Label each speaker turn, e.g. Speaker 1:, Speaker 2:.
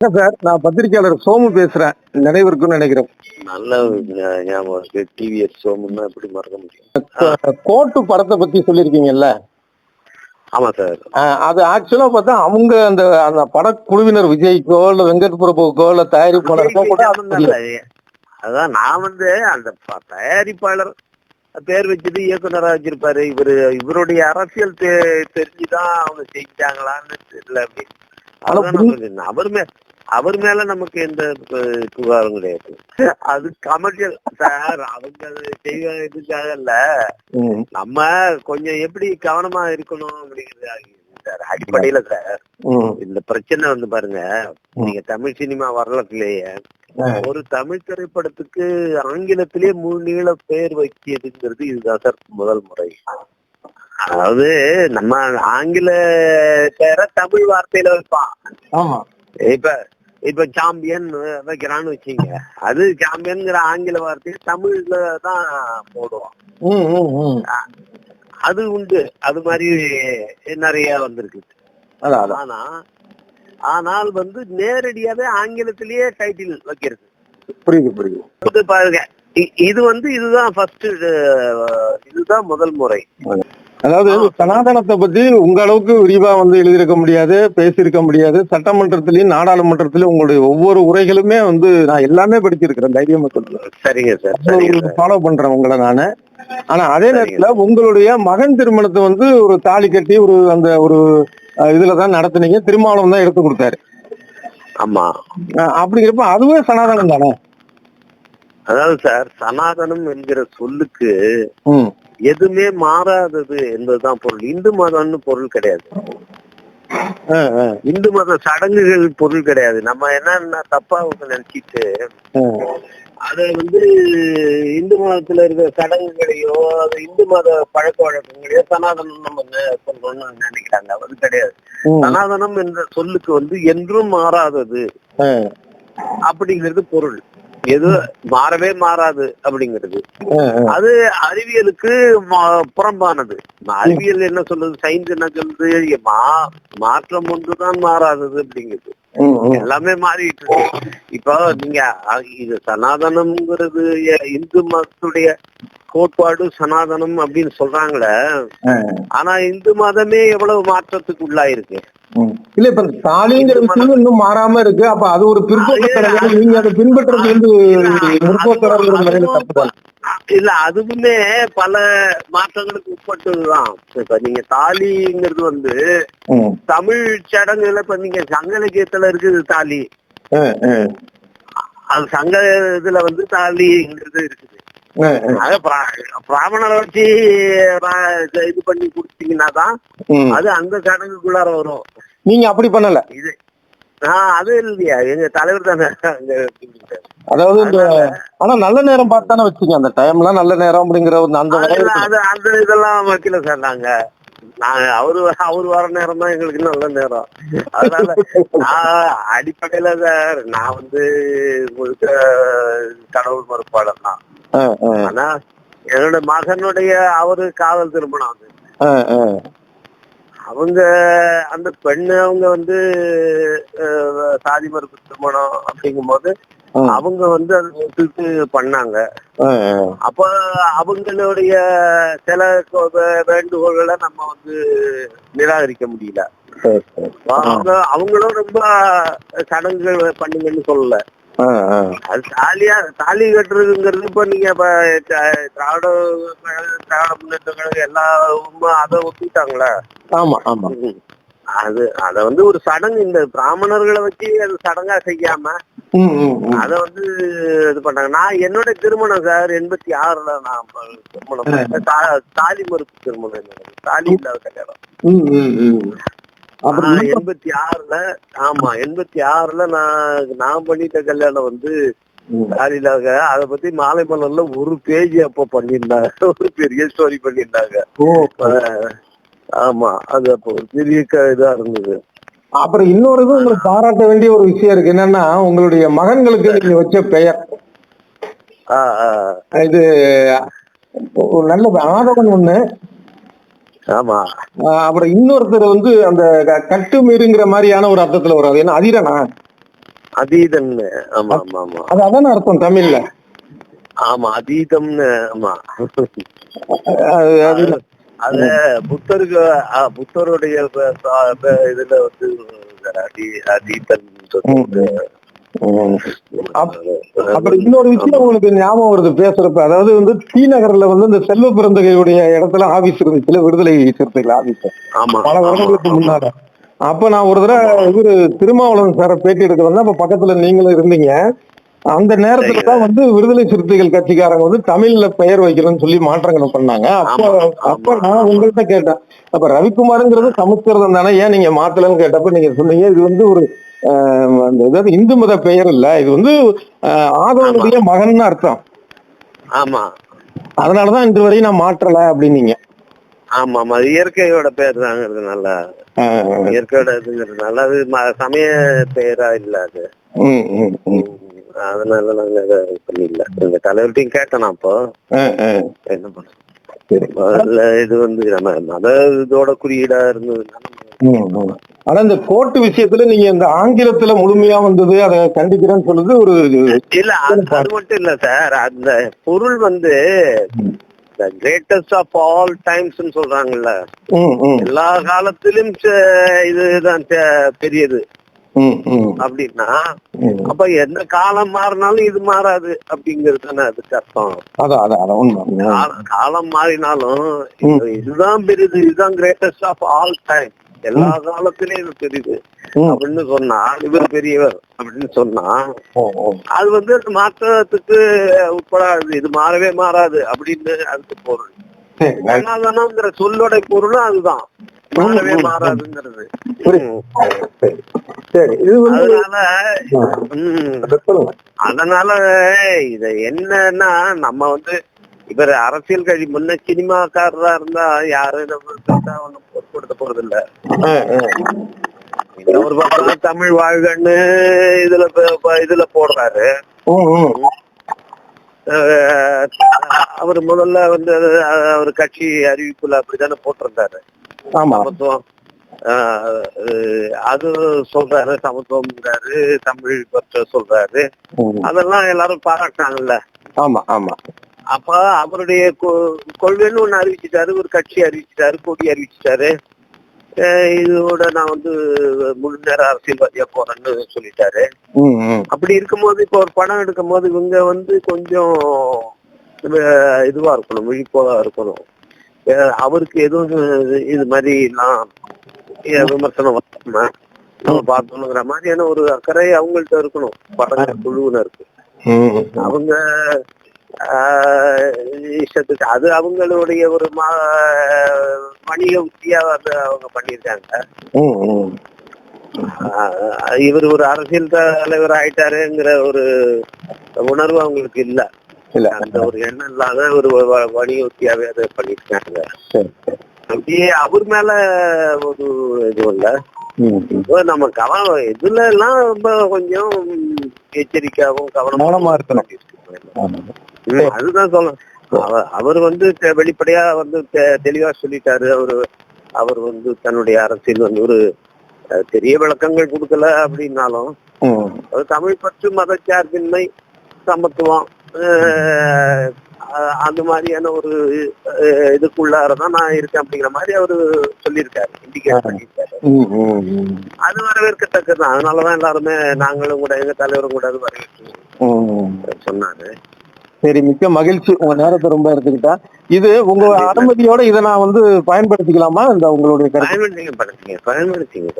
Speaker 1: Sir? நான் பத்திரிக்கையாளர் சோமு பேசுறேன். நினைவிருக்குன்னு நினைக்கிறேன்.
Speaker 2: நல்ல ஞாபகம் இருக்கு. டிவிஎஸ் சோமுன்னா எப்படி மறக்க முடியும்?
Speaker 1: கோட்டு படத்தை பத்தி சொல்லியிருக்கீங்கல்ல?
Speaker 2: ஆமா சார்.
Speaker 1: அது ஆக்சுவலா பார்த்தா அவங்க அந்த அந்த படக்குழுவினர் விஜய்க்கோ இல்ல வெங்கட் பிரபுக்கோ இல்ல தயாரிப்பாளருக்கோ கூட.
Speaker 2: அதான் நான் வந்து அந்த தயாரிப்பாளர் பேர் வச்சது இயக்குனரா வச்சிருப்பாரு. இவரு இவருடைய அரசியல் தெரிஞ்சுதான் அவங்க செஞ்சாங்களான்னு தெரியல அப்படி
Speaker 1: ஆனா
Speaker 2: அதான் நமக்கு அவர் மே அவர் மேல நமக்கு எந்த புகாரும் கிடையாது. அது கமர்ஷியல் சார் அவங்க செய்ய இதுக்காக இல்ல. நம்ம கொஞ்சம் எப்படி கவனமா இருக்கணும் அப்படிங்கிறது சார். அடிப்படையில சார். இந்த பிரச்சனை வந்து பாருங்க. நீங்க தமிழ் சினிமா வரலாற்றுலயே ஒரு தமிழ் திரைப்படத்துக்கு ஆங்கிலத்திலேயே மூணு நீள பெயர் வைக்கிறதுங்கிறது இதுதான் சார் முதல் முறை. அதாவது நம்ம ஆங்கில பேரை தமிழ் வார்த்தையில வைப்பான். இப்ப இப்ப சாம்பியன் வைக்கிறான்னு வச்சுங்க அது சாம்பியன்ங்கிற ஆங்கில வார்த்தையை தமிழ்ல தான் போடுவோம். அது உண்டு. அது மாதிரி நிறைய வந்திருக்கு. ஆனா ஆனால் வந்து நேரடியாவே ஆங்கிலத்திலேயே டைட்டில் வைக்கிறது.
Speaker 1: புரியுது புரியுது.
Speaker 2: பாருங்க இது வந்து இதுதான் ஃபர்ஸ்ட் இதுதான் முதல் முறை.
Speaker 1: அதாவது சனாதனத்தை பத்தி உங்க அளவுக்கு விரிவா வந்து எழுதியிருக்க முடியாது பேசியிருக்க முடியாது. சட்டமன்றத்திலயும் நாடாளுமன்றத்திலயும் உங்களுடைய ஒவ்வொரு உரைகளுமே வந்து நான் எல்லாமே படிச்சிருக்கிறேன் தைரியமா சொல்றேன்
Speaker 2: சரிங்க சார்
Speaker 1: ஃபாலோ பண்றேன் உங்களை நானு. ஆனா அதே நேரத்துல உங்களுடைய மகன் திருமணத்தை வந்து ஒரு தாலி கட்டி ஒரு அந்த ஒரு இதுலதான் நடத்துனீங்க. திருமாவளவன் தான் எடுத்து கொடுத்தாரு.
Speaker 2: ஆமா.
Speaker 1: அப்படிங்கிறப்ப அதுவே சனாதனம் தானே?
Speaker 2: அதாவது சார் சனாதனம் என்கிற சொல்லுக்கு எதுவுமே மாறாதது என்பதுதான் பொருள். இந்து மதம்னு பொருள் கிடையாது. இந்து மத சடங்குகள் பொருள் கிடையாது. நம்ம என்னன்னா தப்பா வந்து நினைச்சிட்டு. அத வந்து இந்து மதத்துல இருக்கிற சடங்குகளையோ அது இந்து மத பழக்க வழக்கங்களையோ சனாதனம் நம்ம சொல்றோம்னு நினைக்கிறாங்க. அது கிடையாது. சனாதனம் என்ற சொல்லுக்கு வந்து என்றும் மாறாதது. அப்படிங்கிறது பொருள். எது மாறவே மாறாது அப்படிங்கிறது. அது அறிவியலுக்கு புறம்பானது. அறிவியல் என்ன சொல்லுது சயின்ஸ் என்ன சொல்லுது மா மாற்றம் ஒன்றுதான் மாறாதது அப்படிங்கிறது. எல்லாமே மாறிட்டு இருக்கு. இப்போ நீங்க இது சனாதனம்ங்கிறது இந்து மதத்துடைய கோட்பாடு சனாதனம் அப்படின்னு சொல்றாங்களே ஆனா இந்து மதமே எவ்வளவு மாற்றத்துக்கு உள்ளாயிருக்கு.
Speaker 1: இல்ல இப்ப தாலிங்கிற விஷயம் இன்னும் மாறாம இருக்கு. அப்ப அது ஒரு பிற்போக்கு தடவை நீங்க அதை பின்பற்றது வந்து முற்போக்கு நிலையில தப்புதான்
Speaker 2: இல்ல அதுவுமே பல மாற்றங்களுக்கு உட்பட்டதுதான் இப்ப நீங்க தாலிங்கிறது வந்து தமிழ் சடங்குல இப்ப நீங்க சங்க இலக்கியத்துல இருக்குது தாலி. அது சங்க இதுல வந்து தாலிங்கிறது இருக்குது. பிராமணரை வச்சு இது பண்ணி கொடுத்தீங்கன்னா தான். அது அந்த சடங்குக்குள்ளார வரும்.
Speaker 1: நீங்க அப்படி பண்ணல.
Speaker 2: இது ஆஹ் அது இல்லையா. எங்க தலைவர் தானே.
Speaker 1: அதாவது இந்த ஆனா நல்ல நேரம் பார்த்து தானே வச்சீங்க அந்த டைம்லாம் நல்ல நேரம் அப்படிங்கிற ஒரு அந்த
Speaker 2: அந்த இதெல்லாம் வைக்கல சார் நாங்க. நாங்க அவரு அவரு வர நேரம் தான் எங்களுக்கு நல்ல நேரம். அதனால நான் அடிப்படையில சார் நான் வந்து முழுக்க கடவுள் மறுப்பாளர் தான். ஆனா என்னோட மகனுடைய அவரு காதல் திருமணம் அது. அவங்க அந்த பெண்ணு அவங்க வந்து சாதி மறுப்பு திருமணம் அப்படிங்கும்போது
Speaker 1: ம்.
Speaker 2: அவங்க வந்து அதை ஒத்துட்டு பண்ணாங்க. அப்ப அவங்களுடைய சில வேண்டுகோள்களை நம்ம வந்து நிராகரிக்க முடியல. அவங்க அவங்களும் ரொம்ப சடங்குகள் பண்ணுங்கன்னு சொல்லல. அது தாலியா தாலி கட்டுறதுங்கிறது இப்ப நீங்க இப்ப திராவிட திராவிட முன்னேற்ற கழகம் எல்லாரும் அதை ஒத்துக்கிட்டாங்களே
Speaker 1: ஆமா ஆமா.
Speaker 2: அது அத வந்து ஒரு சடங்கு இந்த பிராமணர்களை வச்சு அது சடங்கா செய்யாம. அத வந்து இது பண்ணாங்க. நான் என்னோட திருமணம் சார் எண்பத்தி ஆறுல நான் திருமணம் தாலி மறுப்பு திருமணம். தாலி இல்லாத கல்யாணம். எண்பத்தி ஆறுல ஆமா எண்பத்தி ஆறுல நான் நான் பண்ணிட்ட கல்யாணம் வந்து இல்லாத அத பத்தி மாலை மலர்ல ஒரு பேஜ் அப்போ பண்ணியிருந்தாங்க. ஒரு பெரிய ஸ்டோரி பண்ணியிருந்தாங்க. அஹ், ஆமா அது அப்போ ஒரு பெரிய இதா இருந்தது.
Speaker 1: அப்புறம் இன்னொரு இது உங்களுக்கு பாராட்ட வேண்டிய ஒரு விஷயம் இருக்கு. என்னன்னா உங்களுடைய மகன்களுக்கு நீங்க வச்ச பெயர். இது ஒரு நல்ல ஆதவன் ஒண்ணு.
Speaker 2: ஆமா.
Speaker 1: அப்புறம் இன்னொருத்தர் வந்து அந்த கட்டுமீறுங்கிற மாதிரியான ஒரு அர்த்தத்துல வரும் அது என்ன அதிரனா
Speaker 2: அதீதம்னு. ஆமா ஆமா ஆமா.
Speaker 1: அது அதான அர்த்தம் தமிழ்ல?
Speaker 2: ஆமா அதீதம்னு ஆமா.
Speaker 1: அது
Speaker 2: புத்தருக்கு புத்தருடைய இதுல வந்து அதி
Speaker 1: அப்புறம் இன்னொரு விஷயம் உங்களுக்கு ஞாபகம் வருது பேசுறப்ப. அதாவது வந்து டி நகர்ல வந்து இந்த செல்வ பிறந்தகையுடைய இடத்துல ஆபீஸ் இருந்துச்சுல விடுதலை சிறுத்தைகள் ஆபீஸ். பல வருடங்களுக்கு முன்னால. அப்ப நான் ஒரு தடவை இவரு திருமாவளவன் சார பேட்டி எடுக்க வந்தேன். அப்ப பக்கத்துல நீங்களும் இருந்தீங்க. அந்த நேரத்துல தான் வந்து விடுதலை சிறுத்தைகள் கட்சிக்காரங்க வந்து தமிழ்ல பெயர் வைக்கணும்னு சொல்லி மாற்றங்களை பண்ணாங்க. அப்ப. அப்ப நான் உங்கள்கிட்ட கேட்டேன். அப்ப ரவிக்குமாருங்கிறது சமஸ்கிருதம் தானே? ஏன் நீங்க மாத்தலன்னு கேட்டப்ப நீங்க சொன்னீங்க. இது வந்து ஒரு ஏதாவது இந்து மத பெயர் இல்ல இது வந்து ஆதவனுடைய மகன் அர்த்தம்.
Speaker 2: ஆமா.
Speaker 1: அதனாலதான் இன்று வரையும் நான் மாற்றல அப்படின்னீங்க.
Speaker 2: ஆமா ஆமா. அது இயற்கையோட பேர் தாங்கிறதுனால இயற்கையோட இதுங்கிறதுனால அது சமய பெயரா இல்ல அது. அதனால நாங்க இதை பண்ணிடல எங்க தலைவர்கிட்டையும் கேட்டேன் அப்போ. என்ன பண்ண? இது வந்து நம்ம மத இதோட குறியீடா இருந்ததுனால.
Speaker 1: ஆனா இந்த கோர்ட்டு விஷயத்துல நீங்க இந்த ஆங்கிலத்துல முழுமையா வந்தது அதை கண்டிக்கிறேன்னு சொல்லுது ஒரு
Speaker 2: இல்ல அது மட்டும் இல்ல சார். அந்த பொருள் வந்து கிரேட்டஸ்ட் ஆஃப் ஆல் டைம்ஸ் சொல்றாங்கல்ல. எல்லா காலத்திலும் இதுதான் பெரியது. அப்படின்னா. அப்ப எந்த காலம் மாறினாலும் இது மாறாது அப்படிங்கிறது தானே அதுக்கு அர்த்தம். காலம் மாறினாலும் இது- இதுதான் பெரியது இதுதான் கிரேட்டஸ்ட் ஆஃப் ஆல் டைம் எல்லா காலத்திலயும் இது பெரியது
Speaker 1: ம்.
Speaker 2: அப்படின்னு சொன்னா இவர் பெரியவர் அப்படின்னு சொன்னா. அது வந்து அந்த மாற்றத்துக்கு உட்படாது. இது மாறவே மாறாது அப்படின்னு அதுக்கு பொருள். சனாதனம்ங்கிற சொல்லோட பொருளும் அதுதான். மாறவே மாறாதுங்கிறது. அதனால
Speaker 1: அதை
Speaker 2: அதனால இத என்னன்னா நம்ம வந்து இவர் அரசியல் கட்சி முன்ன சினிமாக்காரரா இருந்தா யாரும் நம்ம பொருட்படுத்த போறது இல்ல. இன்னொரு பக்கம் தமிழ் வாழ்கன்னு இதுல இதுல போடுறாரு. அவர் முதல்ல வந்து அவர் கட்சி அறிவிப்புல அப்படித்தானே போட்டிருந்தாரு. சமத்துவம் அது சொல்றாரு சமத்துவம்ங்கிறாரு தமிழ் பற்ற சொல்றாரு. அதெல்லாம் எல்லாரும் பாராட்டினாங்கல்ல.
Speaker 1: ஆமா ஆமா.
Speaker 2: அப்ப அவருடைய கொள்கைன்னு ஒண்ணு அறிவிச்சிட்டாரு ஒரு கட்சி அறிவிச்சிட்டாரு கொடி அறிவிச்சிட்டாரு. இதோட நான் வந்து முழு நேர அரசியல்வாதியா போறேன்னு சொல்லிட்டாரு. அப்படி இருக்கும்போது இப்போ ஒரு படம் எடுக்கும் போது இவங்க வந்து கொஞ்சம் இதுவா இருக்கணும் விழிப்பா இருக்கணும். அவருக்கு எதுவும் இது- மாதிரி அஹ், விமர்சனம் வராம நம்ம பார்த்தோங்கிற மாதிரியான ஒரு அக்கறை அவங்கள்ட்ட இருக்கணும். படங்கள் குழுவினருக்கு.
Speaker 1: ம்,
Speaker 2: அவங்க இஷ்டத்துக்கு. அது அவங்களுடைய ஒரு வணிக உத்தியா வந்து அவங்க பண்ணியிருக்காங்க. ஆஹ் இவர் ஒரு அரசியல் தலைவர் ஆயிட்டாருங்கிற ஒரு உணர்வு அவங்களுக்கு இல்ல.
Speaker 1: இல்ல.
Speaker 2: அந்த ஒரு எண்ணம் இல்லாத ஒரு வணிக உத்தியாவே அதை பண்ணிருக்காங்க. அப்படியே அவர் மேல ஒரு இது இல்ல. நம்ம கவனம் இதுல எல்லாம் ரொம்ப கொஞ்சம் எச்சரிக்கையாகவும்
Speaker 1: கவனமா இருக்கணும்.
Speaker 2: அதுதான் சொல்ல அவர் வந்து வெளிப்படையா வந்து தெளிவா சொல்லிட்டாரு. அவரு அவர் வந்து தன்னுடைய அரசியல் வந்து ஒரு பெரிய விளக்கங்கள் கொடுக்கல அப்படின்னாலும். அது தமிழ் பற்று மதச்சார்பின்மை சமத்துவம் அந்த மாதிரியான ஒரு இதுக்குள்ளாரதான் நான் இருக்கேன் அப்படிங்கிற மாதிரி அவரு சொல்லியிருக்காரு. இண்டிகேட் பண்ணியிருக்காரு. அது வரவேற்கத்தக்கதுதான். அதனாலதான் எல்லாருமே நாங்களும் கூட எங்க தலைவரும் கூட அது வரவேற்று. சொன்னாரு.
Speaker 1: சரி மிக்க மகிழ்ச்சி. உங்க நேரத்தை ரொம்ப எடுத்துக்கிட்டா. இது உங்க அனுமதியோட இதை நான் வந்து பயன்படுத்திக்கலாமா? இந்த உங்களுடைய
Speaker 2: பயன்படுத்திங்க படுத்தீங்க பயன்படுத்திங்க